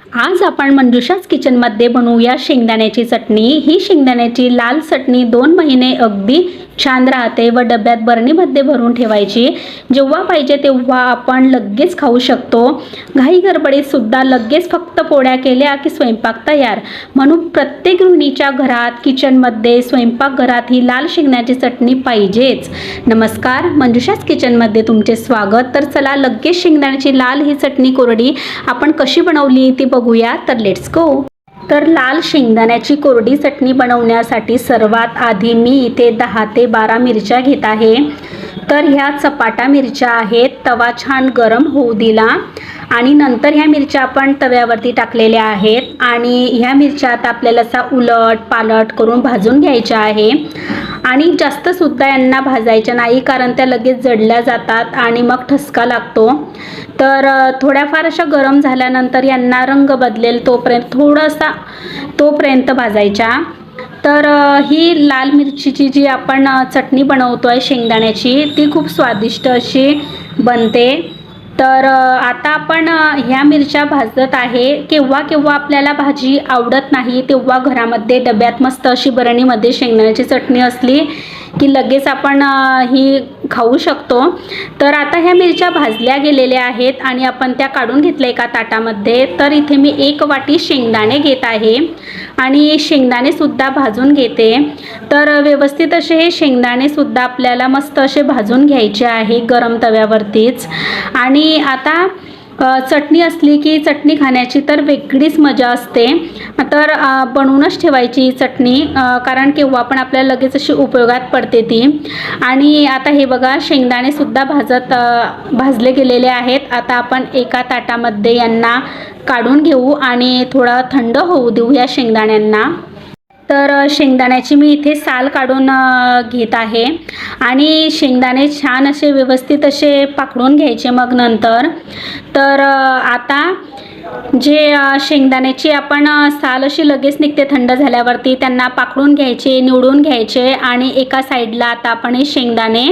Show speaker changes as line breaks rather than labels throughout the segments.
आज आपण मंजुषाच किचनमध्ये बनवूया शेंगदाण्याची चटणी. ही शेंगदाण्याची लाल चटणी दोन महिने अगदी छान राहते व डब्यात बरणीमध्ये भरून ठेवायची. जेव्हा पाहिजे तेव्हा आपण लगेच खाऊ शकतो. घाई गडबडीतसुद्धा लगेच फक्त पोळ्या केल्या की स्वयंपाक तयार. म्हणून प्रत्येक गृहिणीच्या घरात किचनमध्ये स्वयंपाकघरात ही लाल शेंगण्याची चटणी पाहिजेच. नमस्कार मंजुषाच किचनमध्ये तुमचे स्वागत. तर चला लगेच शेंगदाण्याची लाल ही चटणी कोरडी आपण कशी बनवली ती बघूया. तर लेट्स गो तर लाल शेंगदाण्याची कोरडी चटणी बनवण्यासाठी सर्वात आधी मी इथे दहा ते बारा मिरच्या घेत आहे. तर ह्या चपाटा मिरच्या आहेत तवा छान गरम होऊ दिला आणि नंतर ह्या मिरच्या आपण तव्यावरती टाकलेल्या आहेत आणि ह्या मिरच्या आता आपल्याला असा उलट पालट करून भाजून घ्यायच्या आहे. आणि जास्तसुद्धा यांना भाजायच्या नाही कारण त्या लगेच जडल्या जातात आणि मग ठसका लागतो. तर थोड्याफार अशा गरम झाल्यानंतर यांना रंग बदलेल तोपर्यंत थोडासा तोपर्यंत भाजायच्या. तर ही लाल मिरचीची जी आपण चटणी बनवतो आहे शेंगदाण्याची ती खूप स्वादिष्ट अशी बनते. तर आता आपण ह्या मिरच्या भाजत आहे. केव्हा केव्हा आपल्याला भाजी आवडत नाही तेव्हा घरामध्ये डब्यात मस्त अशी बरणीमध्ये शेंगदाण्याची चटणी असली की लगेच आपण ही खाऊ शकतो. तर आता ह्या मिरच्या भाजल्या गेलेल्या आहेत आणि आपण त्या काढून घेतल्या एका ताटामध्ये. तर इथे मी एक वाटी शेंगदाणे घेत आहे आणि शेंगदाणेसुद्धा भाजून घेते. तर व्यवस्थित असे हे शेंगदाणेसुद्धा आपल्याला मस्त असे भाजून घ्यायचे आहे गरम तव्यावरतीच. आणि आता चटणी असली की चटणी खाण्याची तर वेगळीच मजा असते. तर बनवूनच ठेवायची चटणी कारण केव्हा पण आपल्याला लगेच अशी उपयोगात पडते ती. आणि आता हे बघा शेंगदाणेसुद्धा भाजत भाजले गेलेले आहेत. आता आपण एका ताटामध्ये यांना काढून घेऊ आणि थोडं थंड होऊ देऊ या शेंगदाण्यांना. तर शेंगदाण्याची मी इथे साल काढून घेत आहे. आणि शेंगदाणे छान असे व्यवस्थित असे पकडून घ्यायचे मग नंतर. तर आता जे शेंगदाण्याची आपण साल अशी लगेच निघते थंड झाल्यावरती त्यांना पाकडून घ्यायचे निवडून घ्यायचे आणि एका साईडला आता आपण हे शेंगदाणे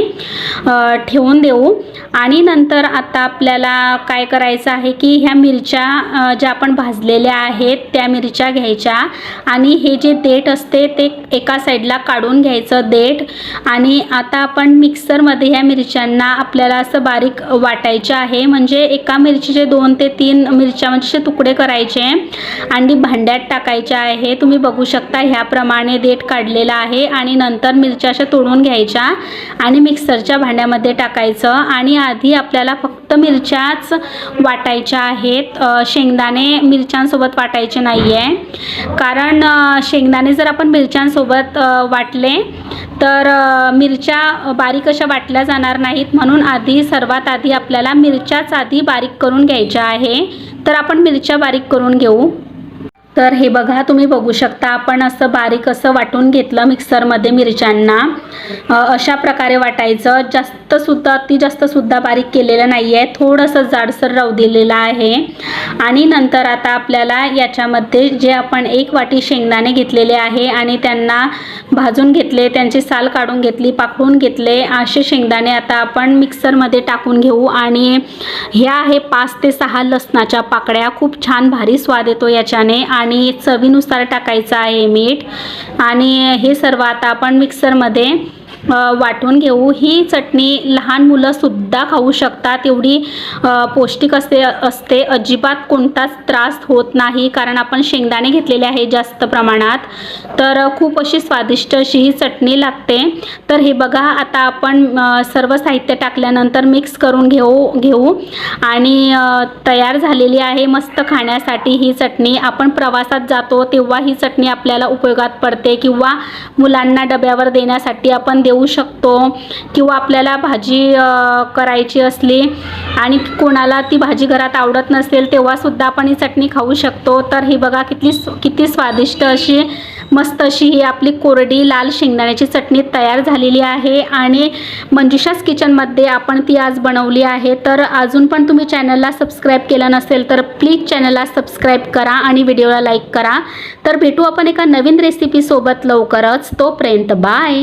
ठेवून देऊ. आणि नंतर आता आपल्याला काय करायचं आहे की ह्या मिरच्या ज्या आपण भाजलेल्या आहेत त्या मिरच्या घ्यायच्या आणि हे जे देठ असते ते एका साईडला काढून घ्यायचं देठ. आणि आता आपण मिक्सरमध्ये ह्या मिरच्यांना आपल्याला असं बारीक वाटायचं आहे. म्हणजे एका मिरचीचे दोन ते तीन मिरच्या म्हणजे तुकडे करायचे. आणि भांड्यात टाकायचे आहे. तुम्ही बघू शकता ह्याप्रमाणे देठ काढलेला आहे. आणि नंतर मिरच्या अशा तोडून घ्यायच्या. आणि मिक्सरच्या भांड्यामध्ये टाकायचं. आणि आधी आपल्याला फक्त मिरच्याच वाटायच्या आहेत. शेंगदाणे मिरच्यांसोबत वाटायचे नाही आहे कारण शेंगदाणे जर आपण मिरच्यांसोबत वाटले तर मिरच्या बारीक अशा वाटल्या जाणार नाहीत म्हणून आधी सर्वात आधी आपल्याला मिरच्याच आधी बारीक करून घ्यायच्या आहे. तर आपण मिरच्या बारीक करून घेऊ. तर हे बघा तुम्ही बघू शकता आपण असं बारीक असं वाटून घेतलं मिक्सरमध्ये मिरच्यांना. अशा प्रकारे वाटायचं. जास्तसुद्धा अति जास्तसुद्धा बारीक केलेलं नाही आहे थोडंसं जाडसर राहू दिलेलं आहे. आणि नंतर आता आपल्याला याच्यामध्ये जे आपण एक वाटी शेंगदाणे घेतलेले आहे आणि त्यांना भाजून घेतले त्यांची साल काढून घेतली पाकडून घेतले असे शेंगदाणे आता आपण मिक्सरमध्ये टाकून घेऊ. आणि ह्या आहे पाच ते सहा लसणाच्या पाकळ्या. खूप छान भारी स्वाद येतो याच्याने. आणि आणि चवीनुसार टाकायचं आहे मीठ. आणि हे सर्व आता आपण मिक्सरमध्ये वाटून घेऊ. ही चटणी लहान मुलंसुद्धा खाऊ शकतात. एवढी पौष्टिक असते असते. अजिबात कोणताच त्रास होत नाही कारण आपण शेंगदाणे घेतलेले आहे जास्त प्रमाणात. तर खूप अशी स्वादिष्ट अशी ही चटणी लागते. तर हे बघा आता आपण सर्व साहित्य टाकल्यानंतर मिक्स करून घेऊ घेऊ. आणि तयार झालेली आहे मस्त खाण्यासाठी ही चटणी. आपण प्रवासात जातो तेव्हा ही चटणी आपल्याला उपयोगात पडते किंवा मुलांना डब्यावर देण्यासाठी आपण देऊ शकतो किंवा आपल्याला भाजी करायची असली आणि कोणाला ती भाजी घरात आवडत नसेल तेव्हासुद्धा आपण ही चटणी खाऊ शकतो. तर ही बघा किती किती स्वादिष्ट अशी मस्त अशी ही आपली कोरडी लाल शेंगदाण्याची चटणी तयार झालेली आहे. आणि मंजुषास किचनमध्ये आपण ती आज बनवली आहे. तर अजून पण तुम्ही चॅनलला सबस्क्राईब केलं नसेल तर प्लीज चॅनलला सबस्क्राईब करा आणि व्हिडिओला लाईक करा. तर भेटू आपण एका नवीन रेसिपीसोबत लवकरच. तोपर्यंत बाय